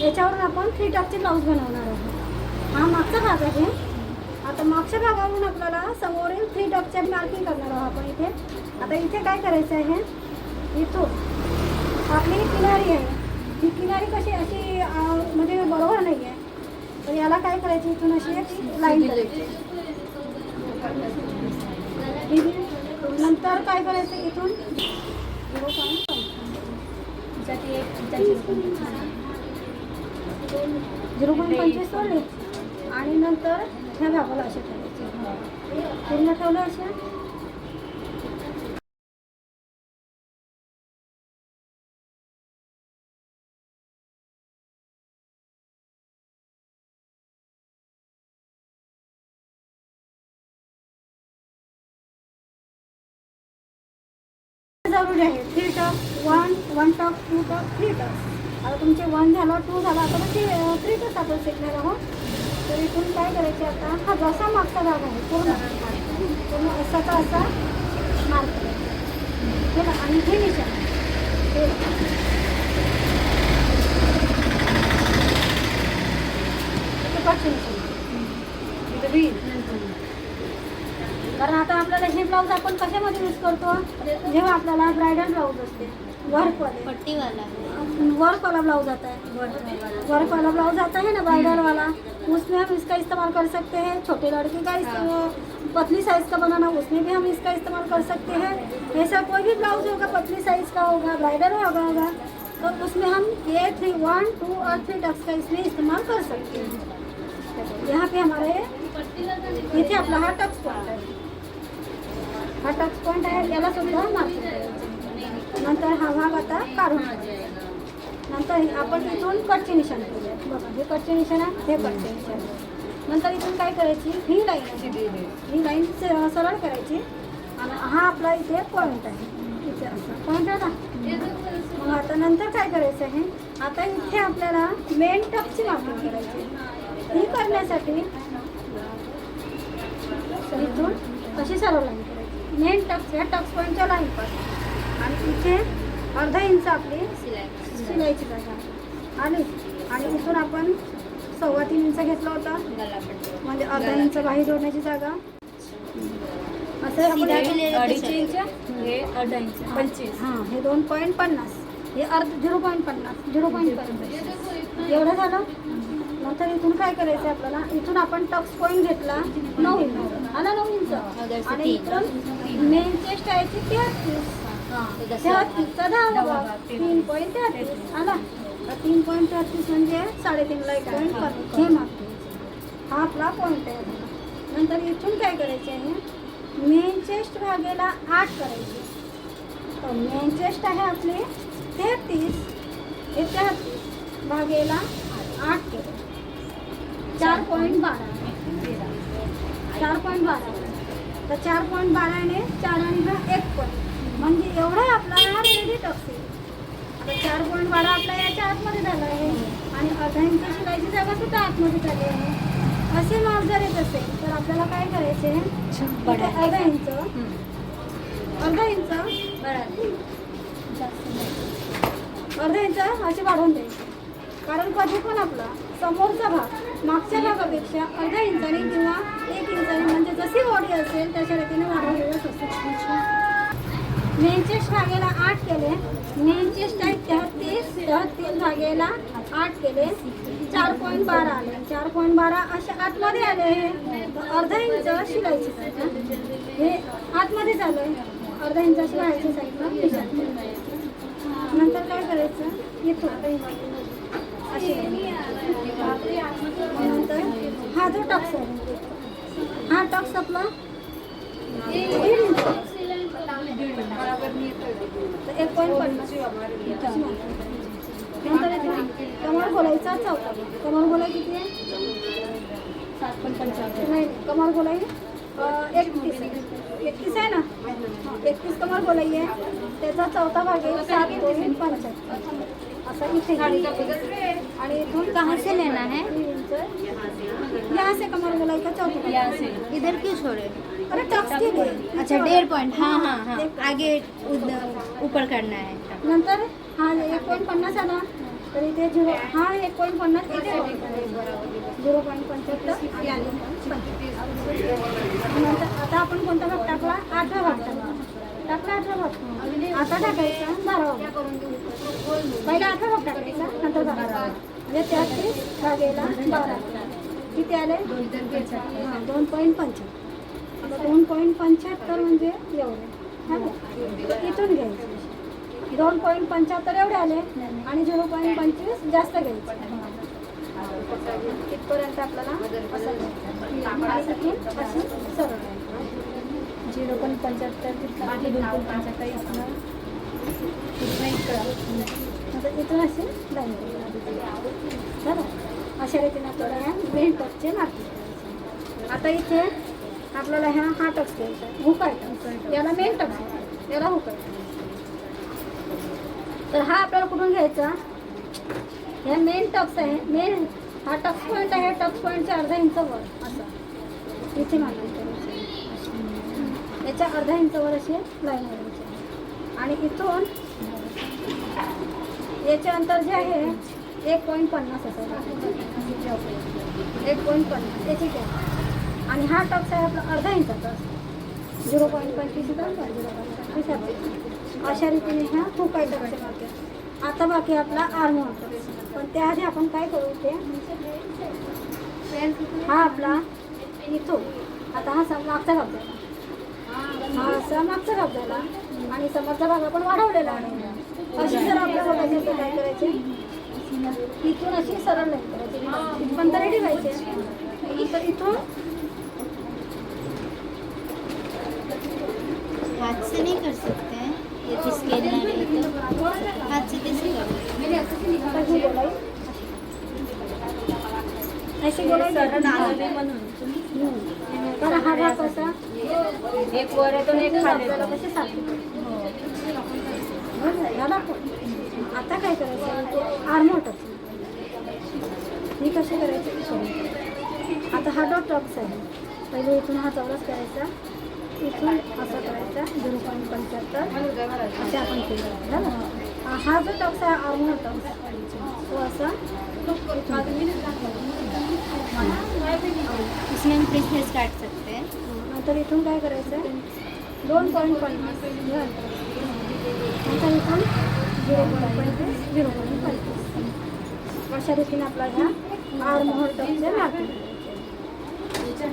याच्यावरून आपण three टॉपचे blouse बनवणार आहोत. हा मागचा भाग आहे. आता मागच्या भागावरून आपल्याला समोरील थ्री टॉपचे मार्किंग करणार आहोत आपण इथे. आता इथे काय करायचं आहे? इथून. आपली ही किनारी आहे. ही किनारी कशी अशी म्हणजे बरोबर नाही आहे तर याला काय करायची? इथून अशी एक लाईन करायची. नंतर काय करायचं इथून? झिरो पॉईंट पंचवीस सोडले. आणि नंतर ह्या भागाला असे ठेवायचे. पूर्ण ठेवलं असे? जरूरी आहे three top one one top two top three top आता तुमचे वन झालं टू झालं आता म्हणजे थ्री टॉप आपण शिकणार आहोत. तर इथून काय करायचे आता? हा जसा मागचा भाग आहे पूर्ण पूर्ण असाचा असा मार्क. करायचा बघा, आणि हे निशाण. हे कारण आता आपल्याला हे ब्लाऊज आपण कशामध्ये यूज करतो? जेव्हा आपल्याला ब्रायडल ब्लाऊज असते. वर्कवाले पट्टीवाला वर्क वाला ब्लाउज आता है। वर्क वाला। ब्लाउज आता है ना ब्राइडल वाला। उसमें हम इसका इस्तेमाल कर सकते हैं। छोटे लड़के का इस- पतली साइज़ का बनाना उसमें भी हम इसका इस्तेमाल कर सकते हैं। ऐसा कोई भी ब्लाउज होगा पतली साइज़ का होगा ब्राइडल होगा होगा तो उसमें हम ये थ्री वन टू और थ्री टक्स का इसमें इस्तेमाल कर सकते हैं। यहाँ पे हमारे इथे आपला हर टक्स पॉइंट है हर टक्स पॉइंट है सुद्धा मार्किंग करायचं नंतर हा भाग आता काढून नंतर आपण इथून कटचे निशाण करूया बघा हे कटचे निशाण आहे हे कटचे निशाण नंतर इथून काय करायची? ही लाईन ही लाईन स- सरळ करायची. आणि हा आपला इथे पॉईंट आहे. इथे असा पॉईंट आहे ना. मग आता नंतर काय करायचं आहे? आता इथे आपल्याला मेन टपची मार्किंग करायची ही करण्यासाठी इथून अशी सरळ लाईन करायची. मेन टप्स ह्या टप्स पॉईंटच्या लाईन पासून. आणि इथे अर्धा इंच आपली शिलाईची जागा आली आणि इथून आपण सव्वा तीन इंच घेतला होता. म्हणजे अर्धा इंच बाही जोडण्याची जागा. असं हे दोन पॉईंट पन्नास. हे अर्ध झिरो पॉईंट पन्नास झिरो पॉईंट पन्नास. एवढं झालं? नंतर इथून काय करायचं आपल्याला? इथून आपण टक्स पॉईंट घेतला. नऊ. इंच आला नऊ इंच. आणि इथून मेन चेस्ट आहे ती तेहतीस तेहतीसचा दहा भाग तीन पॉईंट तेहतीस आला तीन पॉईंट तेहतीस म्हणजे साडेतीनला एक पॉईंट कमी हे मागतो हा आपला पॉईंट आहे. नंतर इथून काय करायचे आहे मेन चेस्ट भागेला आठ करायचे तर मेन चेस्ट आहे आपली तेहतीस हे तेहतीस भागेला आठ केले चार पॉईंट बारा चार पॉईंट बारा तर चार पॉईंट बाराने चार आणि एक पॉईंट म्हणजे एवढा आपला हा रेडी टक्स आता चार पॉईंट बारा आपला याच्या आतमध्ये झाला आहे. आणि अर्धा इंच शिलाईची जागा सुद्धा आतमध्ये झाली आहे. असे माप जर येत असेल तर आपल्याला काय करायचे? अर्धा इंच. अर्धा इंच. अर्धा इंच असे वाढवून द्यायचे. कारण कधी पण आपला समोरचा भाग मागच्या भागापेक्षा अर्धा इंचाने किंवा एक इंचाने म्हणजे जशी बॉडी असेल त्याच्या रीतीने वाढवलेलंच असतं. मेन चेस्ट भागेला आठ केले. मेन चेस्ट आहे तेहतीस तेहतीस भागेला आठ केले. चार पॉईंट बारा आले. चार पॉईंट बारा असे आतमध्ये आले. हे अर्धा इंच शिलायचे हे आतमध्ये झालं. आहे अर्धा इंच शिलाईची साईडला नंतर काय करायचं? येतो नंतर हा जो टक्स आहे. हा टक्स आपला दीड इंच एक पॉईंट पन्नास नंतर इथून कमर बोलायचा चौथा. कमर बोलाई किती आहे सात पण पंचावन्न नाही अं, एकतीस एकतीस आहे ना एकतीस कमर बोलाई आहे त्याचा चौथा भाग आहे सात दोन पंच्याहत्तर असा इथे आणि इथून कहाँ से लेना है यहाँ से. कमर बोलाई का चौथा इधर क्यों छोड़े? अच्छा डेढ़ पॉइंट. हाँ हाँ हाँ. आगे ऊपर करना है. नंतर? हा एक पॉईंट पन्नास आला. तर इथे झिरो हा एक पॉईंट पन्नास. झिरो पॉईंट पंच्याहत्तर. नंतर आता आपण कोणता भाग टाकला? अठरा भाग टाकला. टाकला भाग. आता टाकायचा. बारा भाग. पहिला अठरा भाग टाकायचा. नंतर बारा म्हणजे भागेला बारा. किती आले? हां दोन पॉईंट पंच्याहत्तर. दोन पॉईंट पंच्याहत्तर म्हणजे एवढे. हा? इथून घ्यायचे. दोन पॉईंट पंच्याहत्तर एवढे आले आणि झिरो पॉईंट पंचवीस जास्त घ्यायचे. इथपर्यंत आपल्याला झिरो पॉईंट पंच्याहत्तर तिथं आहे दोन पॉईंट पंच्याहत्तर इथनं इथनं इकडं आता इथून अशी लाईन बरं? अशा रीतीने आपल्याला ह्या मेन मार्किंग आता इथे आपल्याला ह्या हा टक्स द्यायचा हुक आहे. याला मेन टक्स याला हुक आहे. तर हा आपल्याला कुठून घ्यायचा? ह्या मेन टक्स आहे. मेन हा टक्स पॉईंट आहे. टक्स पॉईंटच्या अर्धा इंच वर असं. इथे मार्किंग याच्या अर्धा इंचवर अशी लाईन मारायची. आणि इथून याचे अंतर जे आहे एक पॉईंट पन्नास असेल एक पॉईंट पन्नास. याची घ्या आणि हा टक्स आहे आपला अर्धा इंचाचा असतो. झिरो पॉईंट पंचवीस झिरो पॉईंट अशा रीतीने ह्या खूप काही टक्स आता बाकी आपला आर्म होतो पण त्याआधी आपण काय करू ते हा आपला इथो. आता हा सम मागचा भाग झाला हा असा मागचा भाग झाला आणि समोरचा भाग आपण वाढवलेला आहे. अशी जर आपल्याला काय करायचे? इथून अशी सरळ नाही करायची. इथपर्यंत रेडी व्हायचे. तर इथून हाथ से नहीं कर सकते हैं ये रहे तो हाथ से कैसे करोगे आता ही। हा कसा एक वर येतो एक खाली. कसे. आता काय करायचं? आर्म टाकतो ही कशी करायची आता हा डॉट टॉप्स आहे पहिले इथून हा चौरस करायचा. इथून असं करायचा झिरो पॉईंट पंच्याहत्तर. असे आपण केलं. झालं? हा जो टॉक्स आहे आर्म टॉक्स. तो असा. इसमें काट सकते. हैं नंतर इथून काय करायचं दोन पॉईंट पन्नास. नंतर इथून झिरो पॉईंट पंचवीस झिरो पॉईंट पंचवीस. अशा रीतीने आपला ह्या आर मोहर मार्किंग टॉक्सचा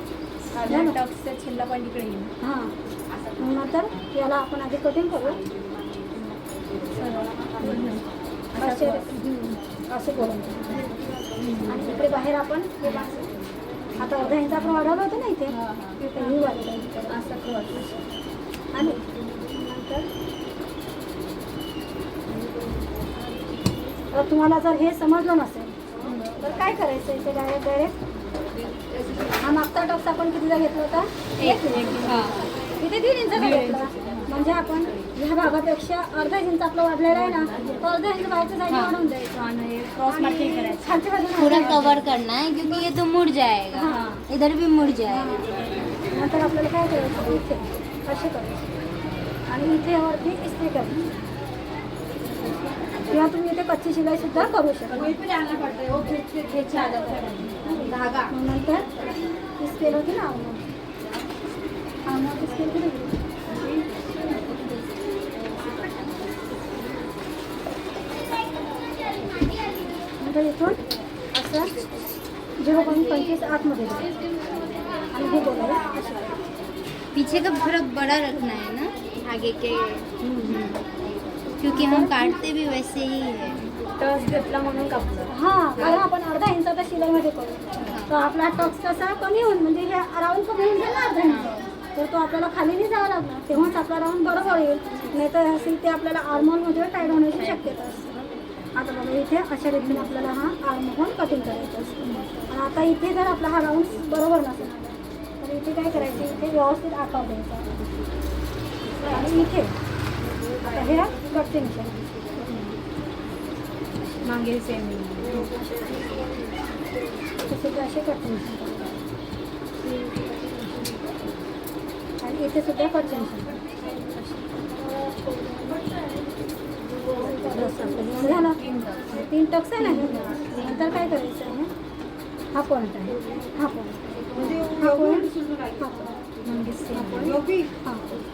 छल्ला पण इकडे येईल हां. मग नंतर याला आपण आधी कटिंग करू असे असे करून. आणि इकडे बाहेर आपण आता अर्धा इंच आपण वाढवलं होतं ना इथे तर ही. वाढवलं असं क्रॉस आणि नंतर तर तुम्हाला जर हे समजलं नसेल तर काय करायचं इथे डायरेक्ट डायरेक्ट हा मागचा टॉक्स आपण कितीला घेतला होता? एक. इंच. हां इथे दीड इंचाचा घेतला? म्हणजे आपण ह्या भागापेक्षा अर्धा इंच आपला वाढलेला आहे ना तो अर्धा इंच बाहेरच्या साईड हाँ। खालच्या बाजूने पूरा कवर करना है क्योंकि ये तो मुड़ जाएगा हाँ। इधर भी मुड़ जाएगा. नंतर आपल्याला काय करायचं? इथे. असे करायचे. आणि इथे वरती इस्त्री करायची किंवा तुम्ही इथे कच्ची शिलाई सुद्धा करू शकता. धागा. नंतर ती स्केल होती ना आवणार आवणार स्केल कुठे नंतर इथून असं झिरो पॉईंट पंचवीस आतमध्ये. आणि हे बोलायला पीछे का फ़र्क बड़ा रखना है ना? आगे के क्योंकि हम काटते भी वैसे ही है। घेतला म्हणून कापलं. हां कारण आपण अर्धा इंचाचा शिलाईमध्ये करू. तर आपला टॉक्स कसा कमी होईल म्हणजे हे राऊंड कमी होऊन जाईल ना अर्धा इंच. तर तो आपल्याला खाली नाही जावं लागणार. तेव्हाच आपला राऊंड बरोबर येईल. नाही तर असेल ते आपल्याला आर्मोलमध्ये टाईट होण्याची शक्यता असते. आता बघा इथे अशा रीतीने आपल्याला हा आर्महोल कटिंग करायचा असतो. आणि आता इथे जर आपला हा राऊंड बरोबर नसेल तर इथे काय करायचं? इथे व्यवस्थित आकार द्यायचा. आणि इथे हे कटिंग मागे सेम तसे असे आणि इथे सुद्धा कटिंग झाला तीन टक्स आहे ना. नंतर काय करायचं आहे हा पॉईंट आहे हा पॉईंट हा पॉईंट हा.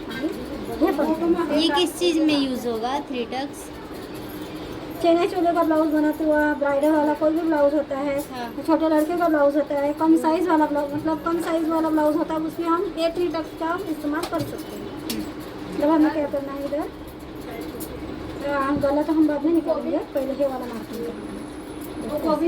हा. हे ये किस चीज़ में यूज़ होगा? थ्री टक्स चेने चोले का ब्लाउज बनाते हुआ ब्राइडल वाला कोई भी ब्लाउज होता है हाँ। छोटे लड़के का ब्लाउज होता है कम साइज़ वाला ब्लाउज मतलब कम साइज़ वाला ब्लाउज होता है उसमें हम ए थ्री टक्स का इस्तेमाल कर सकते हैं। जब हमें क्या करना है इधर? तो हम गला तो हम बाद में निकालेंगे। पहले हे वाला मार्किंग करना है बाद में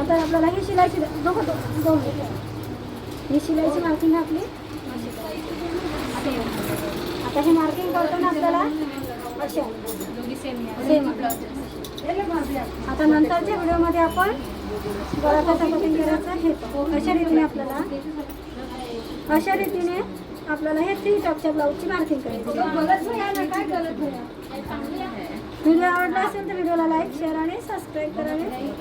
नंतर आपल्याला ही शिलायची दोघं दो- दोन ही शिलाईची मार्किंग आपली? आता हे मार्किंग करताना आपल्याला अशा सेम आता नंतरच्या व्हिडिओमध्ये आपण गळा कटिंग हे अशा रीतीने आपल्याला अशा रीतीने आपल्याला हे थ्री टॉपच्या ब्लाऊजची मार्किंग करायची. व्हिडिओ आवडला असेल तर व्हिडिओला लाईक शेअर आणि सबस्क्राईब करावे